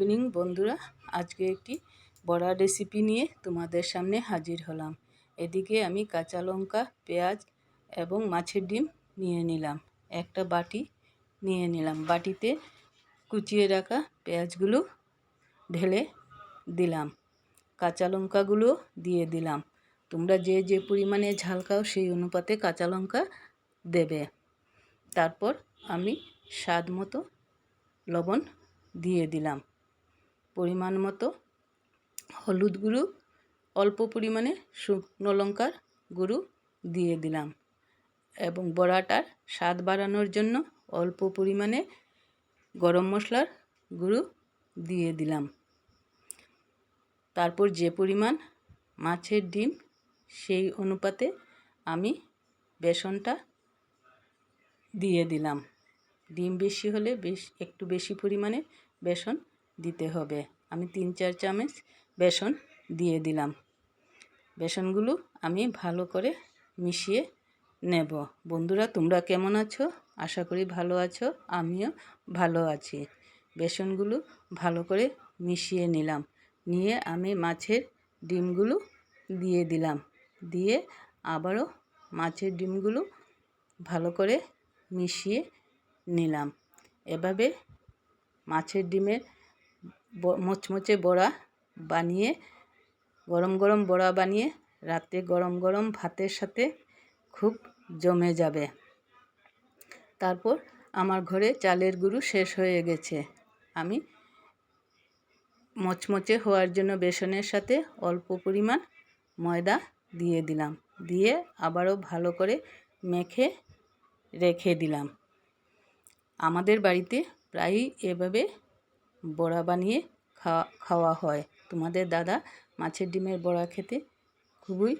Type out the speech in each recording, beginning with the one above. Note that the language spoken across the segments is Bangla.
ইভিনিং বন্ধুরা। আজকে একটি বড়া রেসিপি নিয়ে তোমাদের সামনে হাজির হলাম। এদিকে আমি কাঁচা লঙ্কা, পেঁয়াজ এবং মাছের ডিম নিয়ে নিলাম। একটা বাটি নিয়ে নিলাম। বাটিতে কুচিয়ে রাখা পেঁয়াজগুলো ঢেলে দিলাম। কাঁচা লঙ্কাগুলো দিয়ে দিলাম। তোমরা যে যে পরিমাণে ঝাল খাও, সেই অনুপাতে কাঁচা লঙ্কা দেবে। তারপর আমি স্বাদ মতো লবণ দিয়ে দিলাম। পরিমাণ মতো হলুদ গুঁড়ো, অল্প পরিমাণে শুকনো লঙ্কার গুঁড়ো দিয়ে দিলাম এবং বড়াটার স্বাদ বাড়ানোর জন্য অল্প পরিমাণে গরম মশলার গুঁড়ো দিয়ে দিলাম। তারপর যে পরিমাণ মাছের ডিম, সেই অনুপাতে আমি বেসনটা দিয়ে দিলাম। ডিম বেশি হলে বেশ, একটু বেশি পরিমাণে বেসন দিতে হবে। আমি তিন চার চামচ বেসন দিয়ে দিলাম। বেসনগুলো আমি ভালো করে মিশিয়ে নেব। বন্ধুরা, তোমরা কেমন আছো? আশা করি ভালো আছো, আমিও ভালো আছি। বেসনগুলো ভালো করে মিশিয়ে নিলাম। নিয়ে আমি মাছের ডিমগুলো দিয়ে দিলাম। দিয়ে আবারও মাছের ডিমগুলো ভালো করে মিশিয়ে নিলাম। এভাবে মাছের ডিমের মোচমোচে বড়া বানিয়ে, গরম গরম বড়া বানিয়ে, রাতে গরম গরম ভাতের সাথে খুব জমে যাবে। তারপর আমার ঘরে চালের গুঁড়ো শেষ হয়ে গেছে। আমি মচমচে হওয়ার জন্য বেসনের সাথে অল্প পরিমাণ ময়দা দিয়ে দিলাম। দিয়ে আবারও ভালো করে মেখে রেখে দিলাম। আমাদের বাড়িতে প্রায়ই এভাবে বড়া বানিয়ে খাওয়া খাওয়া হয়। তোমাদের দাদা মাছের ডিমের বড়া খেতে খুবই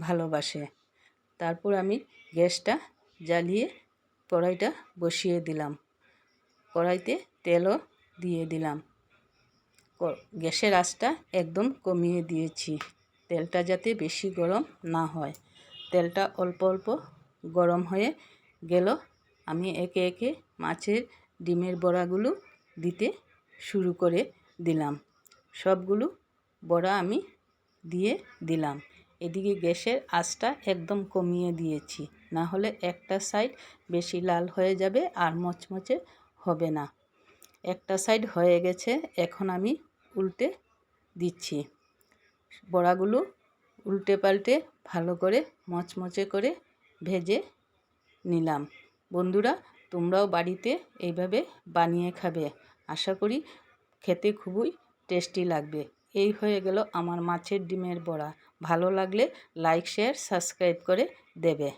ভালোবাসে। তারপর আমি গ্যাসটা জ্বালিয়ে কড়াইটা বসিয়ে দিলাম। কড়াইতে তেলও দিয়ে দিলাম। গ্যাসের আঁচটা একদম কমিয়ে দিয়েছি। তেলটা যাতে বেশি গরম না হয়। তেলটা অল্প অল্প গরম হয়ে গেল। আমি একে একে মাছের ডিমের বড়াগুলো দিতে শুরু করে দিলাম। সবগুলো বড়া আমি দিয়ে দিলাম। এদিকে গ্যাসের আঁচটা একদম কমিয়ে দিয়েছি। না হলে একটা সাইড বেশি লাল হয়ে যাবে আর মচমচে হবে না। একটা সাইড হয়ে গেছে, এখন আমি উল্টে দিচ্ছি। বড়াগুলো উল্টে পাল্টে ভালো করে মচমচে করে ভেজে নিলাম। বন্ধুরা, তোমরাও বাড়িতে এইভাবে বানিয়ে খাবে। আশা করি খেতে খুবই টেস্টি লাগবে। এই হয়ে গেল আমার মাছের ডিমের বড়া। ভালো লাগলে লাইক, শেয়ার, সাবস্ক্রাইব করে দেবে।